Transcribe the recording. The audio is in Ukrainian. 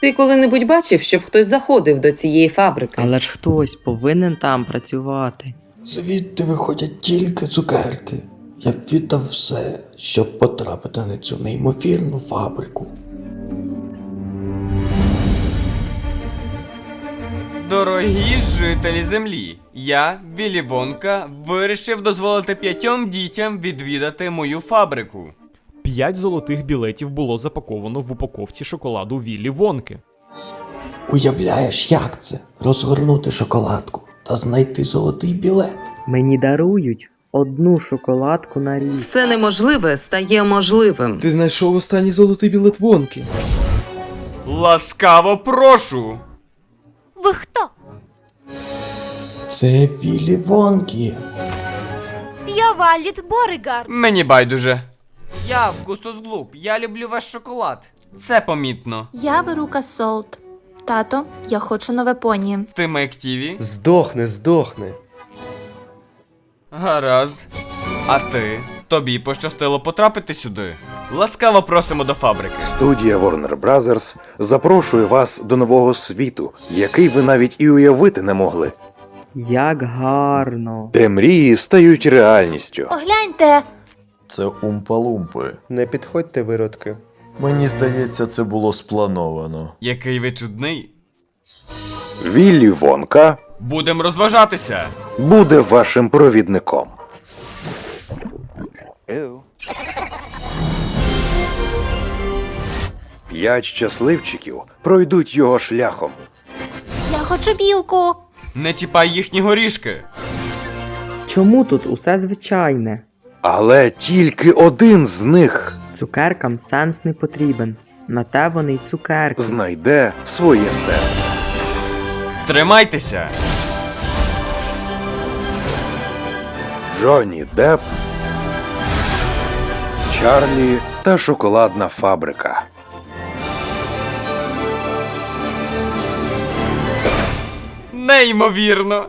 Ти коли-небудь бачив, щоб хтось заходив до цієї фабрики? Але ж хтось повинен там працювати. Звідти виходять тільки цукерки. Я б віддав все, щоб потрапити на цю неймовірну фабрику. Дорогі жителі землі, я, Віллі Вонка, вирішив дозволити п'ятьом дітям відвідати мою фабрику. П'ять золотих білетів було запаковано в упаковці шоколаду Віллі Вонки. Уявляєш, як це розгорнути шоколадку та знайти золотий білет. Мені дарують одну шоколадку на рік. Все неможливе стає можливим. Ти знайшов останній золотий білет вонки. Ласкаво прошу! Ви хто? Це Віллі Вонкі. Я Валіт Боригард. Мені байдуже. Я Вкусус Глуб, я люблю ваш шоколад. Це помітно. Я Верука Солт. Тато, я хочу нове поні. Ти Мектіві? Здохни, здохни. Гаразд. А ти? Тобі пощастило потрапити сюди. Ласкаво просимо до фабрики. Студія Warner Brothers запрошує вас до нового світу, який ви навіть і уявити не могли, Як гарно. де мрії стають реальністю. Погляньте, Це умпалумпи. Не підходьте, виродки. Мені здається, це було сплановано. Який ви чудний. Віллі Вонка Будем розважатися. буде вашим провідником. П'ять щасливчиків пройдуть його шляхом. я хочу білку. Не чіпай їхні горішки. Чому тут усе звичайне? Але тільки один з них Цукеркам сенс не потрібен. На те вони й цукерки. знайде своє серце. Тримайтеся. Джонні Депп, Чарлі та шоколадна фабрика. Неймовірно.